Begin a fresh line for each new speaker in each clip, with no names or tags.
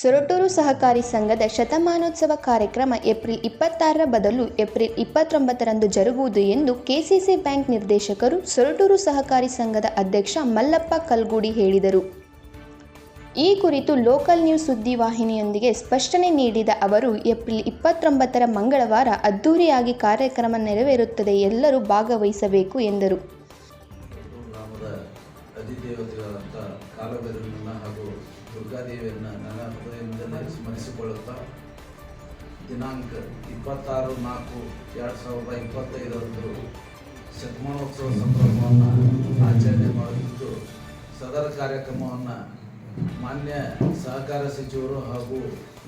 ಸೊರಟೂರು ಸಹಕಾರಿ ಸಂಘದ ಶತಮಾನೋತ್ಸವ ಕಾರ್ಯಕ್ರಮ ಏಪ್ರಿಲ್ ಇಪ್ಪತ್ತಾರರ ಬದಲು ಏಪ್ರಿಲ್ ಇಪ್ಪತ್ತೊಂಬತ್ತರಂದು ಜರುಗುವುದು ಎಂದು ಕೆಸಿಸಿ ಬ್ಯಾಂಕ್ ನಿರ್ದೇಶಕರು ಸೊರಟೂರು ಸಹಕಾರಿ ಸಂಘದ ಅಧ್ಯಕ್ಷ ಮಲ್ಲಪ್ಪ ಕಲ್ಗೂಡಿ ಹೇಳಿದರು. ಈ ಕುರಿತು ಲೋಕಲ್ ನ್ಯೂಸ್ ಸುದ್ದಿವಾಹಿನಿಯೊಂದಿಗೆ ಸ್ಪಷ್ಟನೆ ನೀಡಿದ ಅವರು, ಏಪ್ರಿಲ್ ಇಪ್ಪತ್ತೊಂಬತ್ತರ ಮಂಗಳವಾರ ಅದ್ದೂರಿಯಾಗಿ ಕಾರ್ಯಕ್ರಮ ನೆರವೇರುತ್ತದೆ, ಎಲ್ಲರೂ ಭಾಗವಹಿಸಬೇಕು ಎಂದರು.
ಕಾಲಭೈರವನನ್ನು ಹಾಗೂ ದುರ್ಗಾದೇವಿಯನ್ನು ನನ್ನ ಹೃದಯದಿಂದಲೇ ಸ್ಮರಿಸಿಕೊಳ್ಳುತ್ತಾ, ದಿನಾಂಕ ಇಪ್ಪತ್ತಾರು ನಾಲ್ಕು ಎರಡು ಸಾವಿರದ ಇಪ್ಪತ್ತೈದರಂದು ಶತಮಾನೋತ್ಸವ ಸಂಭ್ರಮವನ್ನು ಆಚರಣೆ ಮಾಡುತ್ತಿದ್ದು, ಸದರ ಕಾರ್ಯಕ್ರಮವನ್ನು ಮಾನ್ಯ ಸಹಕಾರ ಸಚಿವರು ಹಾಗೂ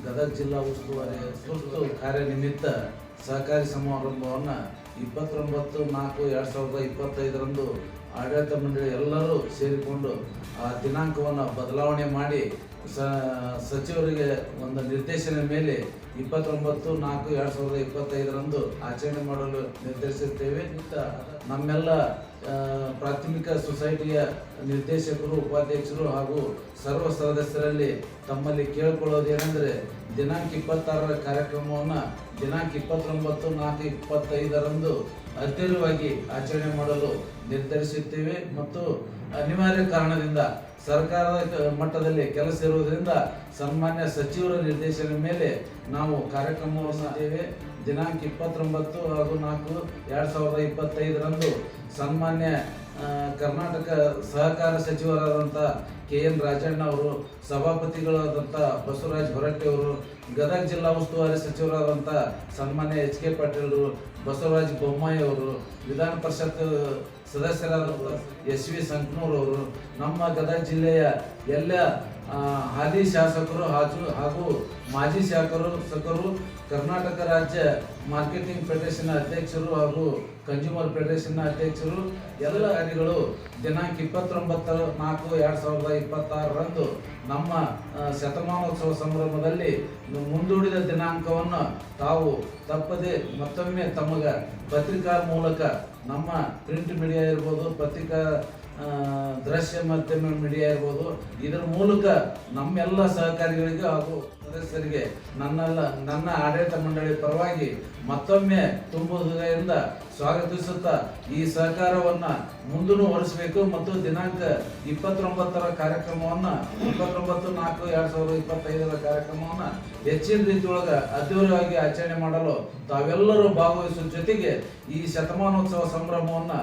ಗದಗ ಜಿಲ್ಲಾ ಉಸ್ತುವಾರಿ ತುರ್ತು ಕಾರ್ಯನಿಮಿತ್ತ ಸಹಕಾರಿ ಸಮಾರಂಭವನ್ನು ಇಪ್ಪತ್ತೊಂಬತ್ತು ನಾಲ್ಕು ಎರಡು ಸಾವಿರದ ಇಪ್ಪತ್ತೈದರಂದು ಆಡಳಿತ ಮಂಡಳಿ ಎಲ್ಲರೂ ಸೇರಿಕೊಂಡು ಆ ದಿನಾಂಕವನ್ನು ಬದಲಾವಣೆ ಮಾಡಿ ಸ, ಸಚಿವರಿಗೆ ಒಂದು ನಿರ್ದೇಶನ ಮೇಲೆ ಇಪ್ಪತ್ತೊಂಬತ್ತು ನಾಲ್ಕು ಎರಡು ಸಾವಿರದ ಇಪ್ಪತ್ತೈದರಂದು ಆಚರಣೆ ಮಾಡಲು ನಿರ್ಧರಿಸುತ್ತೇವೆ. ನಮ್ಮೆಲ್ಲ ಪ್ರಾಥಮಿಕ ಸೊಸೈಟಿಯ ನಿರ್ದೇಶಕರು, ಉಪಾಧ್ಯಕ್ಷರು ಹಾಗೂ ಸರ್ವ ಸದಸ್ಯರಲ್ಲಿ ತಮ್ಮಲ್ಲಿ ಕೇಳಿಕೊಳ್ಳೋದೇನೆಂದರೆ ದಿನಾಂಕ ಇಪ್ಪತ್ತಾರರ ಕಾರ್ಯಕ್ರಮವನ್ನು ದಿನಾಂಕ ಇಪ್ಪತ್ತೊಂಬತ್ತು ನಾಲ್ಕು ಇಪ್ಪತ್ತೈದರಂದು ಅದ್ದೂರಿಯಾಗಿ ಆಚರಣೆ ಮಾಡಲು ನಿರ್ಧರಿಸುತ್ತೇವೆ ಮತ್ತು ಅನಿವಾರ್ಯ ಕಾರಣದಿಂದ ಸರ್ಕಾರದ ಮಟ್ಟದಲ್ಲಿ ಕೆಲಸ ಇರುವುದರಿಂದ ಸನ್ಮಾನ್ಯ ಸಚಿವರ ನಿರ್ದೇಶನ ಮೇಲೆ ನಾವು ಕಾರ್ಯಕ್ರಮವನ್ನು ದಿನಾಂಕ ಇಪ್ಪತ್ತೊಂಬತ್ತು ಹಾಗೂ ನಾಲ್ಕು ಎರಡು ಸಾವಿರದ ಇಪ್ಪತ್ತೈದರಂದು ಸನ್ಮಾನ್ಯ ಆ, ಕರ್ನಾಟಕ ಸಹಕಾರ ಸಚಿವರಾದಂಥ ಕೆ ಎನ್ ರಾಜಣ್ಣ ಅವರು ಸಭಾಪತಿಗಳಾದಂಥ ಬಸವರಾಜ್ ಹೊರಟ್ಟಿ ಅವರು ಗದಗ ಜಿಲ್ಲಾ ಉಸ್ತುವಾರಿ ಸಚಿವರಾದಂಥ ಸನ್ಮಾನ್ಯ ಎಚ್ ಕೆ ಪಾಟೀಲ್ರು, ಬಸವರಾಜ್ ಬೊಮ್ಮಾಯಿ ಅವರು ವಿಧಾನ ಪರಿಷತ್ ಸದಸ್ಯರಾದಂಥ ಎಸ್ ವಿ ಸಂಕನೂರ್ ಅವರು ನಮ್ಮ ಗದಗ ಜಿಲ್ಲೆಯ ಎಲ್ಲ ಹಾಲಿ ಶಾಸಕರು ಹಾಜು, ಹಾಗೂ ಮಾಜಿ ಶಾಸಕರು ಸಕರು ಕರ್ನಾಟಕ ರಾಜ್ಯ ಮಾರ್ಕೆಟಿಂಗ್ ಫೆಡರೇಷನ್ ಅಧ್ಯಕ್ಷರು ಹಾಗೂ ಕನ್ಸ್ಯೂಮರ್ ಫೆಡರೇಷನ್ ಅಧ್ಯಕ್ಷರು, ಎಲ್ಲ ಅಧಿಕಾರಿಗಳು ದಿನಾಂಕ ಇಪ್ಪತ್ತೊಂಬತ್ತು ನಾಲ್ಕು ಎರಡು ಸಾವಿರದ ಇಪ್ಪತ್ತಾರರಂದು ನಮ್ಮ ಶತಮಾನೋತ್ಸವ ಸಂಭ್ರಮದಲ್ಲಿ ಮುಂದೂಡಿದ ದಿನಾಂಕವನ್ನು ತಾವು ತಪ್ಪದೆ ಮತ್ತೊಮ್ಮೆ ತಮಗೆ ಪತ್ರಿಕಾ ಮೂಲಕ ನಮ್ಮ ಪ್ರಿಂಟ್ ಮೀಡಿಯಾ ಇರ್ಬೋದು, ಪತ್ರಿಕಾ ದೃಶ್ಯ ಮಾಧ್ಯಮ ಮೀಡಿಯಾ ಇರ್ಬೋದು, ಇದರ ಮೂಲಕ ನಮ್ಮೆಲ್ಲ ಸಹಕಾರಿಗಳಿಗೆ ಹಾಗೂ ಸದಸ್ಯರಿಗೆ ನನ್ನೆಲ್ಲ ನನ್ನ ಆಡಳಿತ ಮಂಡಳಿ ಪರವಾಗಿ ಮತ್ತೊಮ್ಮೆ ತುಂಬ ಹೃದಯದಿಂದ ಸ್ವಾಗತಿಸುತ್ತಾ ಈ ಸಹಕಾರವನ್ನ ಮುಂದೂ ಹೊರಿಸಬೇಕು ಮತ್ತು ದಿನಾಂಕ ಇಪ್ಪತ್ತೊಂಬತ್ತರ ಕಾರ್ಯಕ್ರಮವನ್ನ ಇಪ್ಪತ್ತೊಂಬತ್ತು ನಾಲ್ಕು ಎರಡ್ ಸಾವಿರದ ಇಪ್ಪತ್ತೈದರ ಕಾರ್ಯಕ್ರಮವನ್ನ ಹೆಚ್ಚಿನ ರೀತಿಯೊಳಗೆ ಅದ್ದೂರಿಯಾಗಿ ಆಚರಣೆ ಮಾಡಲು ತಾವೆಲ್ಲರೂ ಭಾಗವಹಿಸುವ ಜೊತೆಗೆ ಈ ಶತಮಾನೋತ್ಸವ ಸಂಭ್ರಮವನ್ನ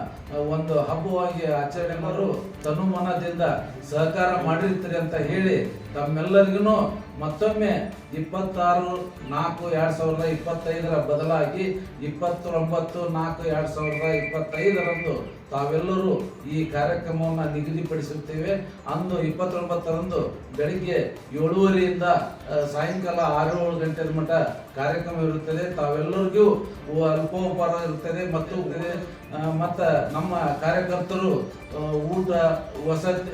ಒಂದು ಹಬ್ಬವಾಗಿ ಆಚರಣೆ ಮಾಡಲು ತನುಮನದಿಂದ ಸಹಕಾರ ಮಾಡಿರ್ತೀರಿ ಅಂತ ಹೇಳಿ ತಮ್ಮೆಲ್ಲರಿಗೂ ಮತ್ತೊಮ್ಮೆ ಇಪ್ಪತ್ತಾರು ನಾಲ್ಕು ಎರಡು ಸಾವಿರದ ಇಪ್ಪತ್ತೈದರ ಬದಲಾಗಿ ಇಪ್ಪತ್ತೊಂಬತ್ತು ನಾಲ್ಕು ಎರಡು ಸಾವಿರದ ಇಪ್ಪತ್ತೈದರಂದು ತಾವೆಲ್ಲರೂ ಈ ಕಾರ್ಯಕ್ರಮವನ್ನು ನಿಗದಿಪಡಿಸುತ್ತೇವೆ. ಅಂದು ಇಪ್ಪತ್ತೊಂಬತ್ತರಂದು ಬೆಳಿಗ್ಗೆ ಏಳುವರೆಯಿಂದ ಸಾಯಂಕಾಲ ಆರು ಏಳು ಗಂಟೆ ಮಟ್ಟ ಕಾರ್ಯಕ್ರಮ ಇರುತ್ತದೆ. ತಾವೆಲ್ಲರಿಗೂ ಅಲ್ಪೋಪಹಾರ ಇರುತ್ತದೆ ಮತ್ತು ಮತ್ತ ನಮ್ಮ ಕಾರ್ಯಕರ್ತರು ಊಟ, ವಸತಿ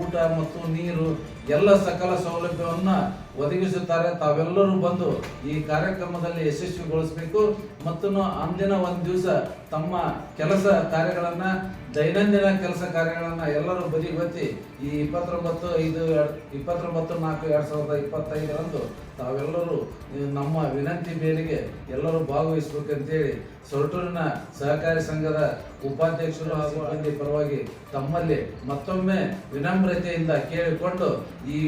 ಊಟ ಮತ್ತು ನೀರು ಎಲ್ಲ ಸಕಲ ಸೌಲಭ್ಯವನ್ನ ಒದಗಿಸುತ್ತಾರೆ. ತಾವೆಲ್ಲರೂ ಬಂದು ಈ ಕಾರ್ಯಕ್ರಮದಲ್ಲಿ ಯಶಸ್ವಿಗೊಳಿಸಬೇಕು. ಮತ್ತು ಅಂದಿನ ಒಂದು ದಿವಸ ತಮ್ಮ ಕೆಲಸ ಕಾರ್ಯಗಳನ್ನ ದೈನಂದಿನ ಕೆಲಸ ಕಾರ್ಯಗಳನ್ನು ಎಲ್ಲರೂ ಬದಿಗೊತ್ತಿ ಈ ಇಪ್ಪತ್ತೊಂಬತ್ತು, ಐದು ಇಪ್ಪತ್ತೊಂಬತ್ತು, ನಾಲ್ಕು, ಎರಡು ಸಾವಿರದ ಇಪ್ಪತ್ತೈದರಂದು ತಾವೆಲ್ಲರೂ ನಮ್ಮ ವಿನಂತಿ ಮೇರೆಗೆ ಎಲ್ಲರೂ ಭಾಗವಹಿಸಬೇಕಂತೇಳಿ ಸೊರಟೂರಿನ ಸಹಕಾರಿ ಸಂಘದ ಉಪಾಧ್ಯಕ್ಷರು ಹಾಗೂ ಮಂದಿ ಪರವಾಗಿ ತಮ್ಮಲ್ಲಿ ಮತ್ತೊಮ್ಮೆ ವಿನಮ್ರತೆಯಿಂದ ಕೇಳಿಕೊಂಡು ಈ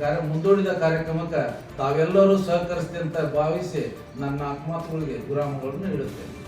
ಕಾರ್ಯ ಮುಂದೂಡಿದ ಕಾರ್ಯಕ್ರಮಕ್ಕೆ ತಾವೆಲ್ಲರೂ ಸಹಕರಿಸ್ತೀವಿ ಅಂತ ಭಾವಿಸಿ ನನ್ನ ಆತ್ಮಾತ್ಮಗಳಿಗೆ ವಿರಾಮಗಳನ್ನು ಇಡುತ್ತೇನೆ.